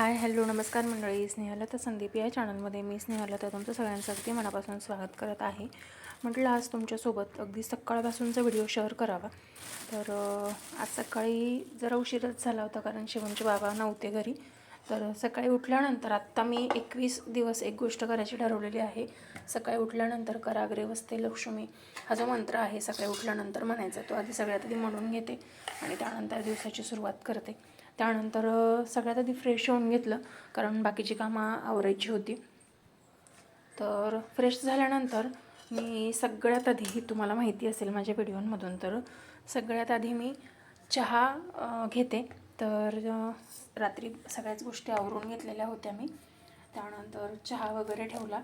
Hi hello नमस्कार मंडळी. स्नेहलता संदीप या चॅनलमध्ये मी स्नेहलता तुमचं सगळ्यांचं अगदी मनापासून स्वागत करत आहे. म्हटलं आज तुमच्यासोबत अगदी सकाळपासूनचा व्हिडिओ शेअर करावा. तर आज सकाळी जरा उशीरच झाला होता कारण शिवमचे बाबा नव्हते घरी. तर सकाळी उठल्यानंतर आत्ता मी एकवीस दिवस एक गोष्ट करायची ठरवलेली आहे. सकाळी उठल्यानंतर कराग्रे वस्ते लक्ष्मी हा जो मंत्र आहे सकाळी उठल्यानंतर म्हणायचा तो आधी सगळ्यात आधी म्हणून घेते आणि त्यानंतर दिवसाची सुरुवात करते. त्यानंतर सगळ्यात आधी फ्रेश होऊन घेतलं कारण बाकीची कामं आवरायची होती. तर फ्रेश झाल्यानंतर मी सगळ्यात आधी तुम्हाला माहिती असेल माझ्या व्हिडिओंमधून तर सगळ्यात आधी मी चहा घेते. तर रात्री सगळ्याच गोष्टी आवरून घेतलेल्या होत्या मी. त्यानंतर चहा वगैरे ठेवला.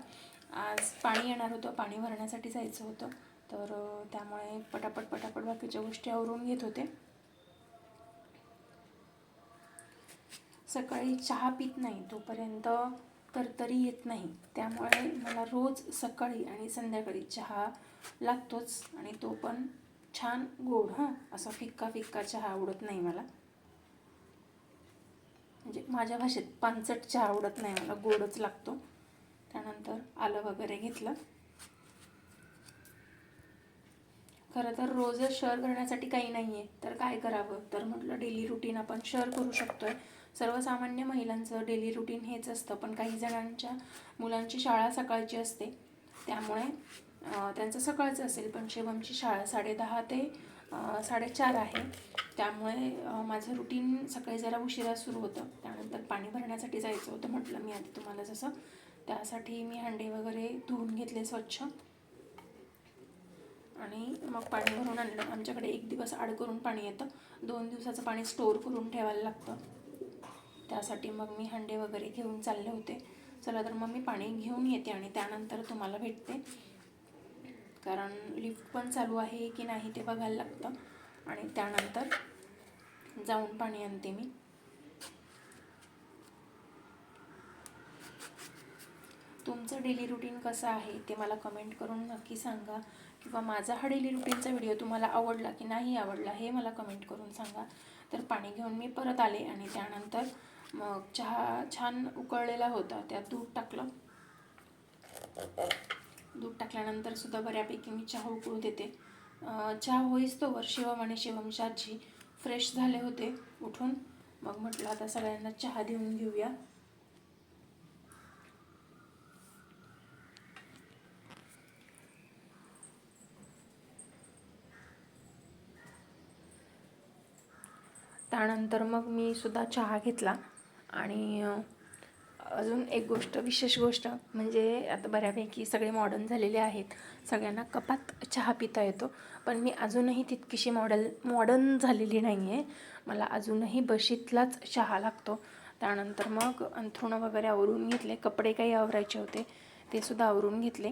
आज पाणी येणार होतं पाणी भरण्यासाठी जायचं होतं. तर त्यामुळे पटापट पटापट बाकीच्या गोष्टी आवरून घेत होते. सकाळी चहा पित नाही तोपर्यंत तरतरी येत नाही. त्यामुळे मला रोज सकाळी आणि संध्याकाळी चहा लागतोच आणि तो पण छान गोड हां. असा फिक्का फिक्का चहा आवडत नाही मला. म्हणजे माझ्या भाषेत पानचट चहा आवडत नाही मला गोडच लागतो. त्यानंतर आलं वगैरे घेतलं. खरं तर रोजच शेअर करण्यासाठी काही नाही आहे तर काय करावं? तर म्हटलं डेली रुटीन आपण शेअर करू शकतोय. सर्वसामान्य महिलांचं डेली रुटीन हेच असतं. पण काही जणांच्या मुलांची शाळा सकाळची असते. त्यामुळे त्यांचं सकाळचं असेल पण शिवमची शाळा साडेदहा ते साडेचार आहे. त्यामुळे माझं रुटीन सकाळी जरा उशिरा सुरू होतं. त्यानंतर पाणी भरण्यासाठी जायचं होतं म्हटलं मी आधी तुम्हाला जसं. त्यासाठी मी हंडे वगैरे धुवून घेतले स्वच्छ. आणि मग पाणी भरून आणलं. आमच्याकडे एक दिवस आड करून पाणी येतं. दोन दिवसाचं पाणी स्टोअर करून ठेवायला लागतं. त्यासाठी मग मी हंडे वगैरे घेऊन चालले होते. चला तर मग मी पाणी घेऊन येते आणि त्यानंतर तुम्हाला भेटते. कारण लिफ्ट पण चालू आहे की नाही ते बघायला लागतं. आणि त्यानंतर जाऊन पाणी आणते मी. तुमचं डेली रुटीन कसं आहे ते मला कमेंट करून नक्की सांगा. किंवा माझा हा डेली रुटीनचा व्हिडिओ तुम्हाला आवडला की नाही आवडला हे मला कमेंट करून सांगा. तर पाणी घेऊन मी परत आले आणि त्यानंतर मग चहा छान उकळलेला होता त्यात दूध टाकलं. दूध टाकल्यानंतर सुद्धा बऱ्यापैकी मी चहा उकळू देते. चहा होईस तोवर शिवम आणि शिवम आजी फ्रेश झाले होते उठून. मग म्हटलं आता सगळ्यांना चहा देऊन घेऊया. त्यानंतर मग मी सुद्धा चहा घेतला. आणि अजून एक गोष्ट विशेष गोष्ट म्हणजे आता बऱ्यापैकी सगळे मॉडर्न झालेले आहेत. सगळ्यांना कपात चहा पिता येतो. पण मी अजूनही तितकीशी मॉडल मॉडर्न झालेली नाही आहे मला अजूनही बशीतलाच चहा लागतो. त्यानंतर मग अंथरुणं वगैरे आवरून घेतले. कपडे काही आवरायचे होते ते सुद्धा आवरून घेतले.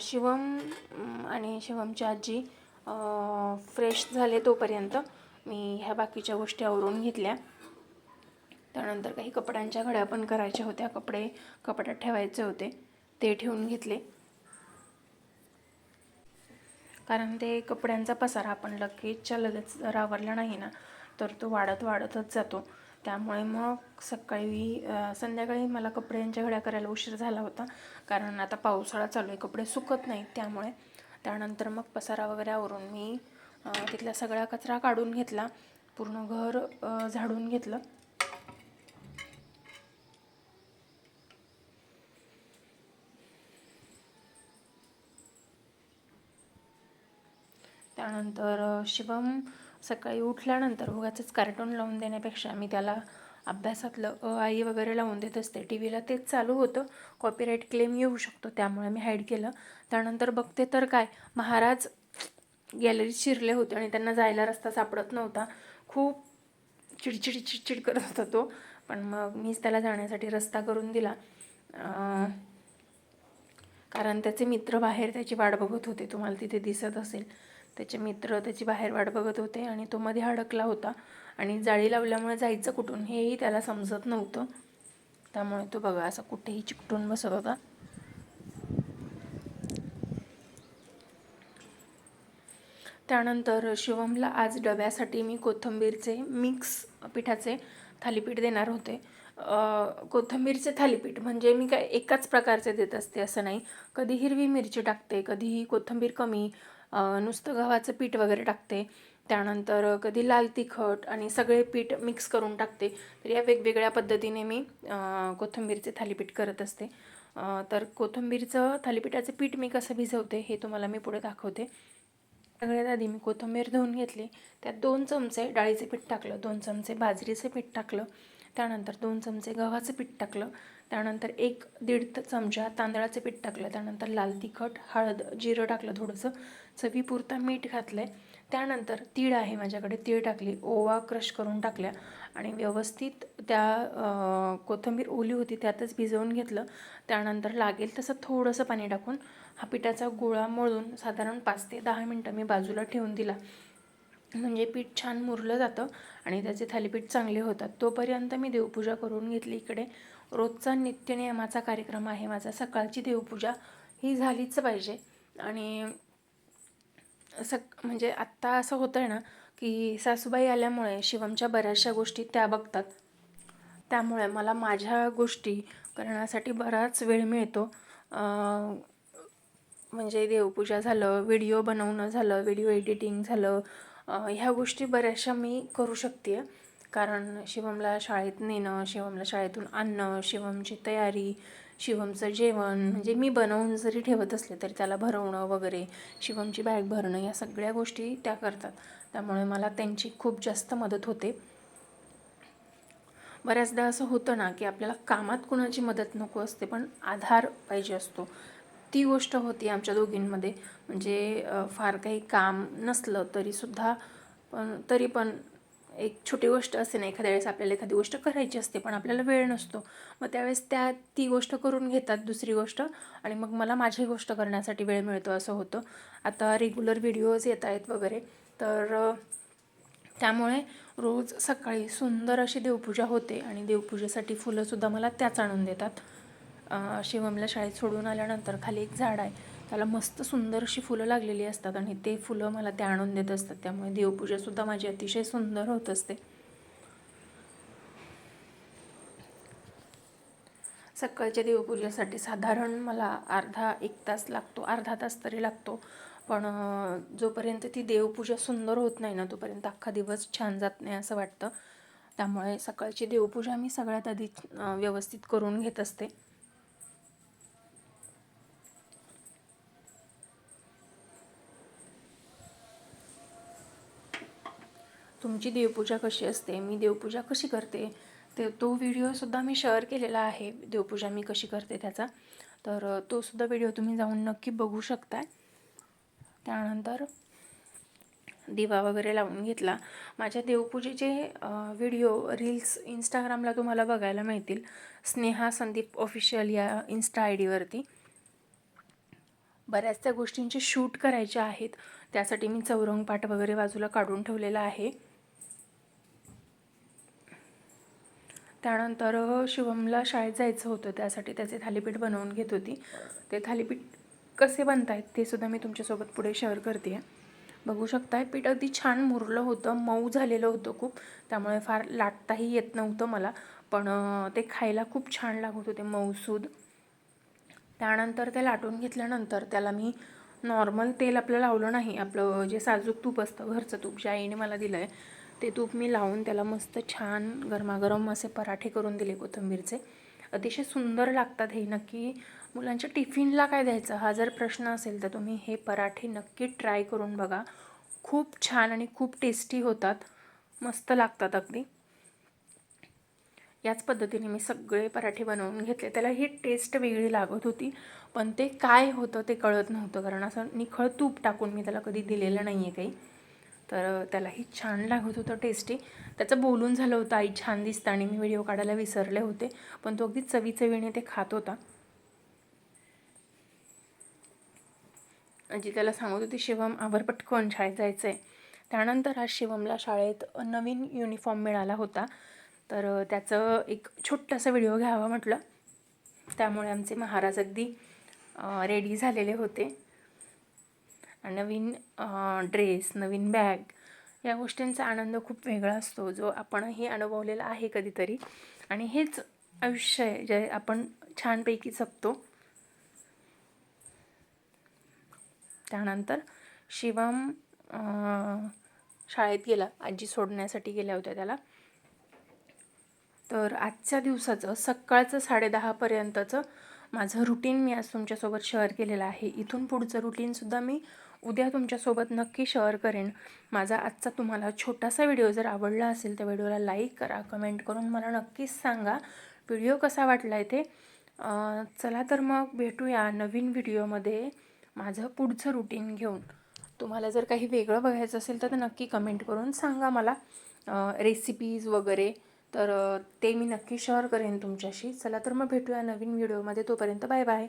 शिवम आणि शिवमची आजी फ्रेश झाले तोपर्यंत मी ह्या बाकीच्या गोष्टी आवरून घेतल्या. त्यानंतर काही कपड्यांच्या घड्या पण करायच्या होत्या. कपडे कपाटात ठेवायचे होते. ते ठेवून घेतले. कारण ते कपड्यांचा पसारा आपण लगेचच्या लगेच जर आवरला नाही ना तर तो वाढत वाढतच जातो. त्यामुळे मग सकाळी संध्याकाळी मला कपड्यांच्या घड्या करायला उशीर झाला होता. कारण आता पावसाळा चालू आहे कपडे सुकत नाहीत त्यामुळे. त्यानंतर मग पसारा वगैरे आवरून मी तिथला सगळा कचरा काढून घेतला. पूर्ण घर झाडून घेतलं. त्यानंतर शिवम सकाळी उठल्यानंतर उगाचंच कार्टून लावून देण्यापेक्षा मी त्याला अभ्यासातलं अ आई वगैरे लावून देत असते. टी व्हीला तेच चालू होतं. कॉपीराईट क्लेम येऊ शकतो. त्यामुळे मी हाईड केलं. त्यानंतर बघते तर काय महाराज गॅलरीत शिरले होते आणि त्यांना जायला रस्ता सापडत नव्हता. खूप चिडचिड चिडचिड करत होता तो. पण मग मीच त्याला जाण्यासाठी रस्ता करून दिला. कारण त्याचे मित्र बाहेर त्याची वाट बघत होते. तुम्हाला तिथे दिसत असेल. त्याचे मित्र त्याची बाहेर वाट बघत होते आणि तो मध्ये अडकला होता. आणि जाळी लावल्यामुळे जायचं कुठून हेही त्याला समजत नव्हतं. त्यामुळे तो बघा असं कुठेही चिकटून बसत होता. त्यानंतर शिवमला आज डब्यासाठी मी कोथिंबीरचे मिक्स पिठाचे थालीपीठ देणार होते. कोथंबीरचे कोथिंबीरचे थालीपीठ म्हणजे मी काय एकाच प्रकारचे देत असते असं नाही. कधी हिरवी मिरची टाकते कधीही कोथिंबीर कमी नुसतं गव्हाचं पीठ वगैरे टाकते. त्यानंतर कधी लाल तिखट आणि सगळे पीठ मिक्स करून टाकते. तर या वेगवेगळ्या पद्धतीने मी कोथिंबीरचे थालीपीठ करत असते. तर कोथिंबीरचं थालीपीठाचं पीठ मी कसं भिजवते हे तुम्हाला मी पुढे दाखवते. सगळ्यात आधी मी कोथिंबीर धुवून घेतली. त्यात दोन चमचे डाळीचे पीठ टाकलं दोन चमचे बाजरीचं पीठ टाकलं. त्यानंतर दोन चमचे गव्हाचं पीठ टाकलं. त्यानंतर एक दीड चमचा तांदळाचं पीठ टाकलं. त्यानंतर लाल तिखट हळद जिरं टाकलं थोडंसं. चवीपुरता मीठ घातलं आहे त्यानंतर तीळ आहे माझ्याकडे. तीळ टाकली. ओवा क्रश करून टाकल्या. आणि व्यवस्थित त्या कोथिंबीर ओली होती त्यातच भिजवून घेतलं. त्यानंतर लागेल तसं थोडंसं पाणी टाकून हा पिठाचा गोळा मळून साधारण पाच ते दहा मिनटं मी बाजूला ठेवून दिला. म्हणजे पीठ छान मुरलं जातं आणि त्याचे थालीपीठ चांगले होतात. तोपर्यंत मी देवपूजा करून घेतली इकडे. रोजचा नित्यनियमाचा कार्यक्रम आहे माझा. सकाळची देवपूजा ही झालीच पाहिजे. आणि सक म्हणजे आत्ता असं होतं आहे ना की सासूबाई आल्यामुळे शिवमच्या बऱ्याचशा गोष्टी त्या बघतात. त्यामुळे मला माझ्या गोष्टी करण्यासाठी बराच वेळ मिळतो. म्हणजे देवपूजा झालं व्हिडिओ बनवणं झालं व्हिडिओ एडिटिंग झालं ह्या गोष्टी बऱ्याचशा मी करू शकते. कारण शिवमला शाळेत नेणं शिवमला शाळेतून आणणं शिवमची तयारी शिवमचं जेवण म्हणजे मी बनवून जरी ठेवत असले तरी त्याला भरवणं वगैरे शिवमची बॅग भरणं या सगळ्या गोष्टी त्या करतात. त्यामुळे मला त्यांची खूप जास्त मदत होते. बऱ्याचदा असं होतं ना की आपल्याला कामात कुणाची मदत नको असते पण आधार पाहिजे असतो. ती गोष्ट होती आमच्या दोघींमध्ये. म्हणजे फार काही काम नसलं तरीसुद्धा पण तरी पण एक छोटी गोष्ट असते ना एखाद्या वेळेस आपल्याला एखादी गोष्ट करायची असते पण आपल्याला वेळ नसतो. मग त्यावेळेस त्या ती गोष्ट करून घेतात दुसरी गोष्ट आणि मग मला माझी गोष्ट करण्यासाठी वेळ मिळतो असं होतं. आता रेग्युलर व्हिडिओज येत आहेत वगैरे तर त्यामुळे रोज सकाळी सुंदर अशी देवपूजा होते आणि देवपूजेसाठी फुलंसुद्धा मला त्याच आणून देतात. शिवमला शाळेत सोडून आल्यानंतर खाली एक झाड आहे. त्याला मस्त सुंदर अशी फुलं लागलेली असतात आणि ते फुलं मला ते आणून देत असतात. त्यामुळे देवपूजासुद्धा माझी अतिशय सुंदर होत असते. सकाळच्या देवपूजेसाठी साधारण मला अर्धा एक तास लागतो अर्धा तास तरी लागतो. पण जोपर्यंत ती देवपूजा सुंदर होत नाही ना तोपर्यंत अख्खा दिवस छान जात नाही असं वाटतं. त्यामुळे सकाळची देवपूजा मी सगळ्यात आधी व्यवस्थित करून घेत असते. तुमची देवपूजा कशी असते मी देवपूजा कशी करते ते तो व्हिडिओसुद्धा मी शेअर केलेला आहे. देवपूजा मी कशी करते त्याचा. तर तोसुद्धा व्हिडिओ तुम्ही जाऊन नक्की बघू शकताय. त्यानंतर दिवा वगैरे लावून घेतला. माझ्या देवपूजेचे व्हिडिओ रील्स इंस्टाग्रामला तुम्हाला बघायला मिळतील. स्नेहा संदीप ऑफिशियल या इन्स्टा आय डीवरती बऱ्याचशा गोष्टींचे शूट करायचे आहेत. त्यासाठी मी चौरंग पाट वगैरे बाजूला काढून ठेवलेला आहे. त्यानंतर शिवमला शाळेत जायचं होतं. त्यासाठी त्याचे थालीपीठ बनवून घेत होती. ते थालीपीठ कसे बनतायत ते सुद्धा मी तुमच्यासोबत पुढे शेअर करते बघू शकताय पीठ अगदी छान मुरलं होतं. मऊ झालेलं होतं खूप. त्यामुळे फार लाटताही येत नव्हतं मला. पण ते खायला खूप छान लागत होते मऊसूद त्यानंतर ते लाटून घेतल्यानंतर त्याला मी नॉर्मल तेल आपलं लावलं नाही. आपलं जे साजूक तूप असतं घरचं तूप जे आईने मला दिलं आहे ते तूप मी लावून त्याला मस्त छान गरमागरम असे पराठे करून दिले कोथिंबीरचे. अतिशय सुंदर लागतात हे नक्की. मुलांच्या टिफिनला काय द्यायचं? हा जर प्रश्न असेल तर तुम्ही हे पराठे नक्की ट्राय करून बघा. खूप छान आणि खूप टेस्टी होतात. मस्त लागतात अगदी. याच पद्धतीने मी सगळे पराठे बनवून घेतले. त्याला ही टेस्ट वेगळी लागत होती. पण ते काय होतं ते कळत नव्हतं. कारण असं निखळ तूप टाकून मी त्याला कधी दिलेलं नाही आहे काही. तर त्यालाही छान लागत होतं टेस्टी त्याचं बोलून झालं होतं आई छान दिसतं. आणि मी व्हिडिओ काढायला विसरले होते. पण तो अगदी चवीचवीने ते खात होता. जी त्याला सांगत होती शिवम आवर पटकन शाळेत जायचं आहे त्यानंतर आज शिवमला शाळेत नवीन युनिफॉर्म मिळाला होता. तर त्याचं एक छोटासा व्हिडिओ घ्यावा म्हटलं. त्यामुळे आमचे महाराज अगदी रेडी झालेले होते. नवीन ड्रेस नवीन बॅग या गोष्टींचा आनंद खूप वेगळा असतो जो आपणही अनुभवलेला आहे कधीतरी. आणि हेच आयुष्य आहे जे आपण छानपैकी जगतो. त्यानंतर शिवम शाळेत गेला आजी सोडण्यासाठी गेल्या होत्या त्याला. तर आजच्या दिवसाचं सकाळचं साडेदहापर्यंतचं माझं रुटीन मी आज तुमच्यासोबत शेअर केलेलं आहे. इथून पुढचं रुटीनसुद्धा मी उद्या तुमच्यासोबत नक्की शेअर करेन. माझा आजचा तुम्हाला छोटासा व्हिडिओ जर आवडला असेल तर व्हिडिओला लाईक करा कमेंट करून मला नक्कीच सांगा. व्हिडिओ कसा वाटला आहे ते चला तर मग भेटूया नवीन व्हिडिओमध्ये माझं पुढचं रुटीन घेऊन. तुम्हाला जर काही वेगळं बघायचं असेल तर नक्की कमेंट करून सांगा मला. रेसिपीज वगैरे तर ते मी नक्की शेअर करेन तुमच्याशी. चला तर मग भेटूया नवीन व्हिडिओमध्ये तोपर्यंत बाय बाय